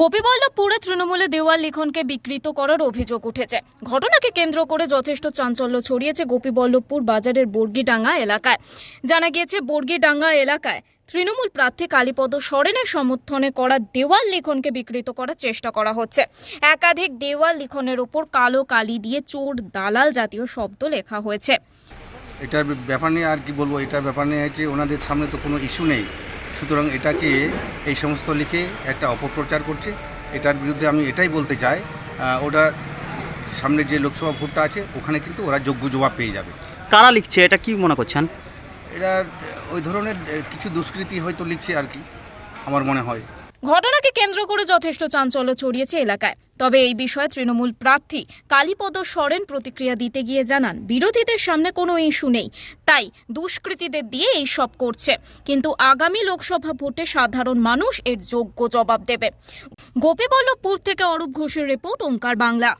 গোপীবল্লভপুরে তৃণমূলে দেওয়াল লিখনকে বিকৃত করার অভিযোগ উঠেছে। ঘটনাকে কেন্দ্র করে যথেষ্ট চাঞ্চল্য ছড়িয়েছে গোপীবল্লভপুর বাজারের বর্গিডাঙ্গা এলাকায়। জানা গিয়েছে, বর্গিডাঙ্গা এলাকায় তৃণমূল প্রার্থী কালীপদ সরেনের সমর্থনে করা দেওয়াল লিখনকে বিকৃত করার চেষ্টা করা হচ্ছে। একাধিক দেওয়াল লিখনের ওপর কালো কালি দিয়ে চোর দালাল জাতীয় শব্দ লেখা হয়েছে। এটার ব্যাপার নিয়ে আর কি বলব? এটার ব্যাপার নিয়ে হচ্ছে ওনাদের সামনে তো কোনো ইস্যু নেই। সুতরাং এটাকে এই সমস্ত লিখে একটা অপপ্রচার করছে। এটার বিরুদ্ধে আমি এটাই বলতে চাই ওটা সামনে যে লোকসভা ভোটটা আছে ওখানে কিন্তু ওরা যোগ্য জবাব পেয়ে যাবে। কারা লিখছে? এটা কি মনে করছেন? এরা ওই ধরনের কিছু দুষ্কৃতি হয়তো লিখছে আর কি আমার মনে হয়। ঘটনাকে কেন্দ্র করে যথেষ্ট চাঞ্চল্য ছড়িয়েছে এলাকায়। তবে এই বিষয়ে তৃণমূল প্রার্থী কালীপদ সরেন প্রতিক্রিয়া দিতে গিয়ে জানান, বিরোধীদের সামনে কোনো ইস্যু নেই, তাই দুষ্কৃতীদের দিয়ে এই সব করছে। কিন্তু আগামী লোকসভা ভোটে সাধারণ মানুষ এর যোগ্য জবাব দেবে। গোপীবল্লভপুর থেকে অরূপ ঘোষের রিপোর্ট, ওঙ্কার বাংলা।